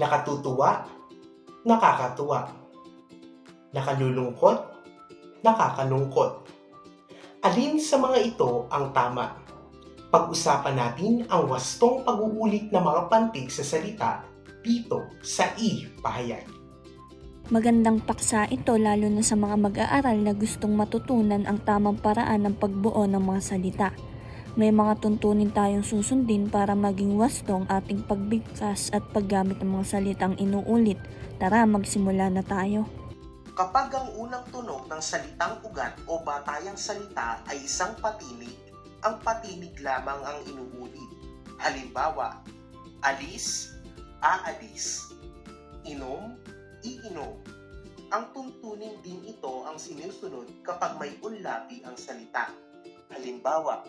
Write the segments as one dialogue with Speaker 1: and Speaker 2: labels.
Speaker 1: nakatutuwa, nakakatuwa, nakalulungkot, nakakalungkot. Alin sa mga ito ang tama? Pag-usapan natin ang wastong pag-uulit ng mga pantig sa salita dito sa I-Pahayag.
Speaker 2: Magandang paksa ito lalo na sa mga mag-aaral na gustong matutunan ang tamang paraan ng pagbuo ng mga salita. May mga tuntunin tayong susundin para maging wastong ating pagbigkas at paggamit ng mga salitang inuulit. Tara, magsimula na tayo.
Speaker 1: Kapag ang unang tunog ng salitang ugat o batayang salita ay isang patinig, ang patinig lamang ang inuulit. Halimbawa, alis, aalis, inom, iinom. Ang tuntunin din ito ang sinusunod kapag may unlapi ang salita. Halimbawa,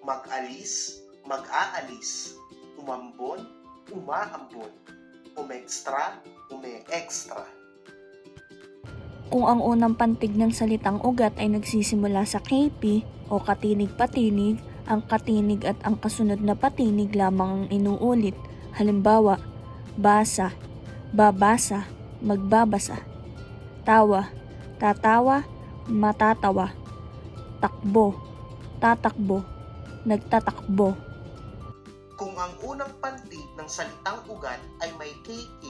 Speaker 1: mag-alis, mag-aalis, umambon, umaambon, umextra, ume-extra.
Speaker 2: Kung ang unang pantig ng salitang ugat ay nagsisimula sa KP o katinig-patinig, ang katinig at ang kasunod na patinig lamang ang inuulit. Halimbawa, basa, babasa, magbabasa. Tawa, tatawa, matatawa. Takbo, tatakbo, nagtatakbo.
Speaker 1: Kung ang unang pantig ng salitang ugat ay may KK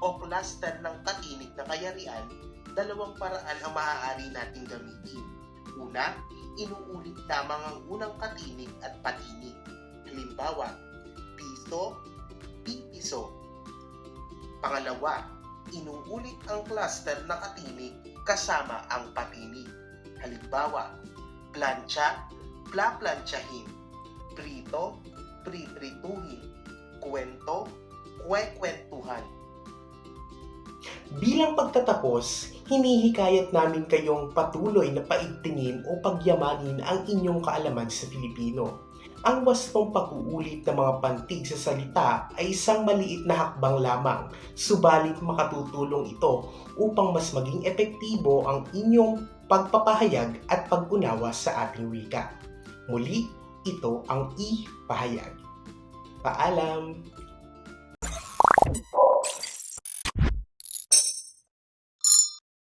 Speaker 1: o cluster ng katinig na kayarian, dalawang paraan ang maaari nating gamitin. Una, inuulit lamang ang unang katinig at patinig. Halimbawa, piso, pipiso. Pangalawa, inuulit ang cluster na katinig kasama ang patinig. Halimbawa, plancha, plaplansyahin. Prito, priprituhin. Kwento, kwekwentuhan. Bilang pagtatapos, hinihikayat namin kayong patuloy na paigtingin o pagyamanin ang inyong kaalaman sa Filipino. Ang wastong pag-uulit ng mga pantig sa salita ay isang maliit na hakbang lamang, subalit makatutulong ito upang mas maging epektibo ang inyong pagpapahayag at pag-unawa sa ating wika. Muli, ito ang i-pahayag. Paalam!